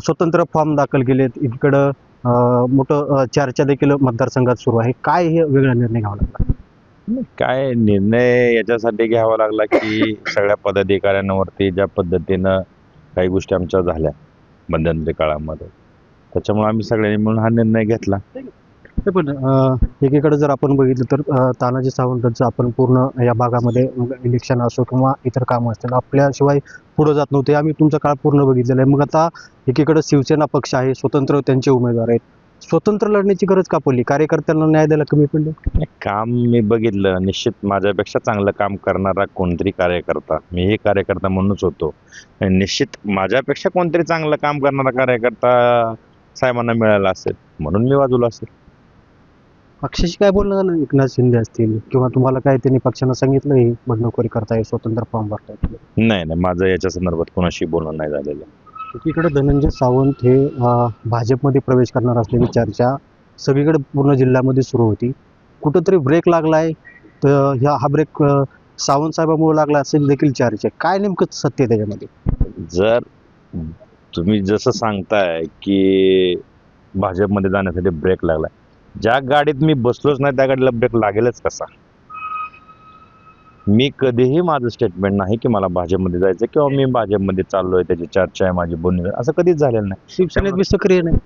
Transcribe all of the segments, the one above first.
स्वतंत्र फॉर्म दाखल केलेत. इकडं मोठं चर्चा देखील मतदारसंघात सुरू आहे. काय हे वेगळा निर्णय घ्यावा लागला? काय निर्णय याच्यासाठी घ्यावा लागला की सगळ्या पदाधिकाऱ्यांवरती ज्या पद्धतीनं काही गोष्टी आमच्या झाल्या मध्यंतरी काळामध्ये त्याच्यामुळे आम्ही सगळ्यांनी मिळून हा निर्णय घेतला. पण एकीकडे जर आपण बघितलं तर तानाजी सावंतांचं आपण पूर्ण या भागामध्ये इलेक्शन असो किंवा इतर कामं असतील आपल्याशिवाय पुढे जात नव्हते. आम्ही तुमचा काळ पूर्ण बघितलेला आहे. मग आता एकीकडे शिवसेना पक्ष आहे स्वतंत्र त्यांचे उमेदवार आहेत. स्वतंत्र लढण्याची गरज का पडली? कार्यकर्त्यांना न्याय द्यायला कमी पडले? काम मी बघितलं. निश्चित माझ्यापेक्षा चांगलं काम करणारा कोणतरी कार्यकर्ता. मी हे कार्यकर्ता म्हणूनच होतो. निश्चित माझ्यापेक्षा कोणतरी चांगलं काम करणारा कार्यकर्ता साहेबांना मिळाला असेल. म्हणून मी बाजूला असेल. पक्षाशी काय बोलणं झालं? एकनाथ शिंदे असतील किंवा तुम्हाला काय त्यांनी पक्षानं सांगितलं हे? बंडखोरी करताय स्वतंत्र फॉर्म भरताय. नाही नाही माझं याच्या संदर्भात कोणाशी बोलणं नाही झालेलं. एकीकडे धनंजय सावंत हे अ, भाजपमध्ये प्रवेश करणार असल्याची चर्चा सगळीकडे पूर्ण जिल्ह्यामध्ये सुरू होती. कुठंतरी ब्रेक लागलाय. तर ह्या हा ब्रेक सावंत साहेबांमुळे लागला असेल देखील चर्चा. आहे. काय नेमकं सत्य आहे त्याच्यामध्ये? जर तुम्ही जसं सांगताय की भाजपमध्ये जाण्यासाठी ब्रेक लागला ज्या गाडीत मी बसलोच नाही त्या गाडीला ब्रेक लागेलच कसा? मी कधीही माझं स्टेटमेंट नाही की मला भाजपमध्ये जायचं किंवा मी भाजपमध्ये चाललोय त्याची चर्चा आहे माझी बोलणी. असं कधीच झालेलं नाही. शिवसेनेत बी सक्रिय नाही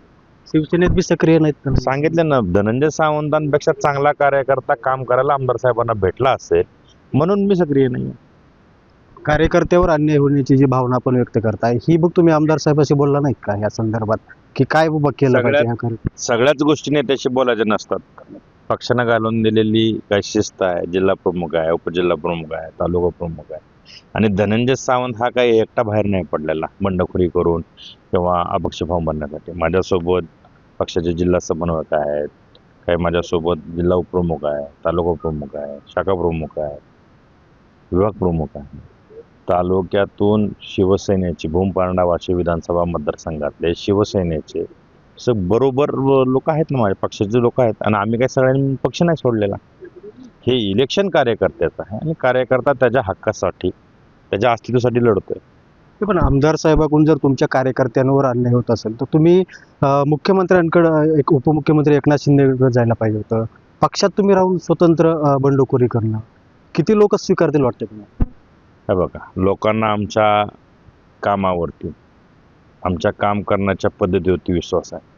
शिवसेनेत बी सक्रिय नाहीत सांगितलं ना धनंजय सावंतांपेक्षा चांगला कार्यकर्ता काम करायला आमदार साहेबांना भेटला असेल म्हणून मी सक्रिय नाही कार्यकर्त्यावर अन्याय होण्याची जी भावना आपण व्यक्त करताय ही बघ तुम्ही आमदार साहेबाशी बोलला नाहीत का या संदर्भात? की काय बाबा केलं पाहिजे सगळ्याच गोष्टी नेत्याशी बोलायचे नसतात. पक्षानं घालून दिलेली काही शिस्त आहे जिल्हा प्रमुख आहे उपजिल्हा प्रमुख आहे तालुका प्रमुख आहे. आणि धनंजय सावंत हा काही एकटा बाहेर नाही पडलेला बंडखोरी करून किंवा अपक्ष फॉर्म भरण्यासाठी. माझ्यासोबत पक्षाचे जिल्हा समन्वयक आहेत काही माझ्यासोबत जिल्हा उपप्रमुख आहे तालुका प्रमुख आहे शाखा प्रमुख आहे विभाग प्रमुख आहे. तालुक्यातून शिवसेनेचे भूमपारंडा वाशी विधानसभा मतदारसंघातले शिवसेनेचे स बरोबर लोक आहेत ना माझ्या पक्षाचे लोक आहेत. आणि आम्ही काही सगळ्यांनी पक्ष नाही सोडलेला. हे इलेक्शन कार्यकर्त्याचं आहे आणि कार्यकर्ता त्याच्या हक्कासाठी त्याच्या अस्तित्वासाठी लढतोय. पण आमदार साहेबाकडून जर तुमच्या कार्यकर्त्यांवर अन्याय होत असेल तर तुम्ही मुख्यमंत्र्यांकडं मुख्यमंत्र्यांकडे एक उपमुख्यमंत्री एकनाथ शिंदेकडे जायला पाहिजे होतं. पक्षात तुम्ही राहून स्वतंत्र बंडखोरी करणं. किती लोक स्वीकारतील वाटतं तुम्हाला? हे बघा लोकांना आमच्या कामावरती आमच्या काम करण्याच्या पद्धतीवरती विश्वास आहे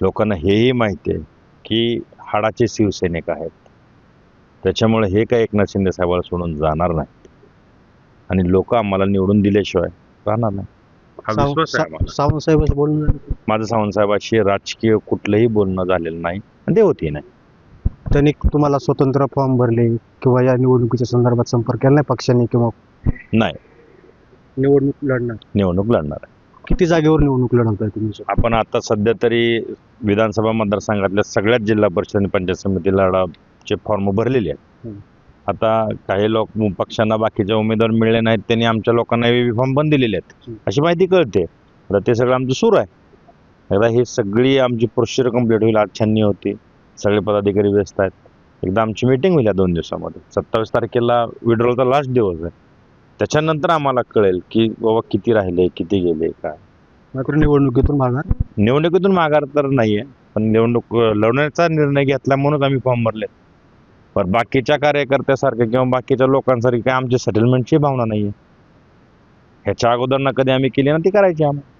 लोकांना हेही माहिती आहे की हाडाचे शिवसैनिक आहेत त्याच्यामुळे हे काय एकनाथ शिंदे साहेबाला सोडून जाणार नाहीत आणि लोक आम्हाला निवडून दिल्याशिवाय राहणार नाही हा साव- विश्वास आहे आम्हाला. सा- सावंत झालं का? माझं सावंत साहेबाशी राजकीय कुठलंही बोलणं झालेलं नाही आणि ते होती नाही त्यांनी तुम्हाला स्वतंत्र फॉर्म भरले किंवा या निवडणुकीच्या संदर्भात संपर्क केला नाही पक्षाने किंवा नाही. निवडणूक लढणार? निवडणूक लढणार. आहे किती जागेवर निवडणूक लढवताय तुम्ही आपण आता सध्या तरी विधानसभा मतदारसंघातल्या सगळ्याच जिल्हा परिषद आणि पंचायत समिती लढाचे फॉर्म भरलेले आहेत. हम्म. आता काही लोक पक्षांना बाकीचे उमेदवार मिळले नाहीत त्यांनी आमच्या लोकांना फॉर्म पण दिलेले आहेत. हम्म. अशी माहिती कळते. आता ते सगळं आमचं सुरू आहे. एकदा ही सगळी आमची प्रोसिजर कंप्लीट होईल आज छाननी होती. सगळे पदाधिकारी व्यस्त आहेत. एकदा आमची मीटिंग होईल या दोन दिवसामध्ये. सत्तावीस तारखेला विड्रॉलचा लास्ट दिवस आहे. त्याच्यानंतर आम्हाला कळेल की बाबा किती राहिले किती गेले काय. मात्र निवडणुकीतून माघार? निवडणुकीतून माघार तर नाहीये पण निवडणूक अं, लढवण्याचा निर्णय घेतला म्हणून आम्ही फॉर्म भरले. पण बाकीच्या कार्यकर्त्यासारखे किंवा बाकीच्या लोकांसारखी काही आमची सेटलमेंटची भावना नाहीये. ह्याच्या अगोदर ना कधी आम्ही केली ना ती करायची आम्हाला.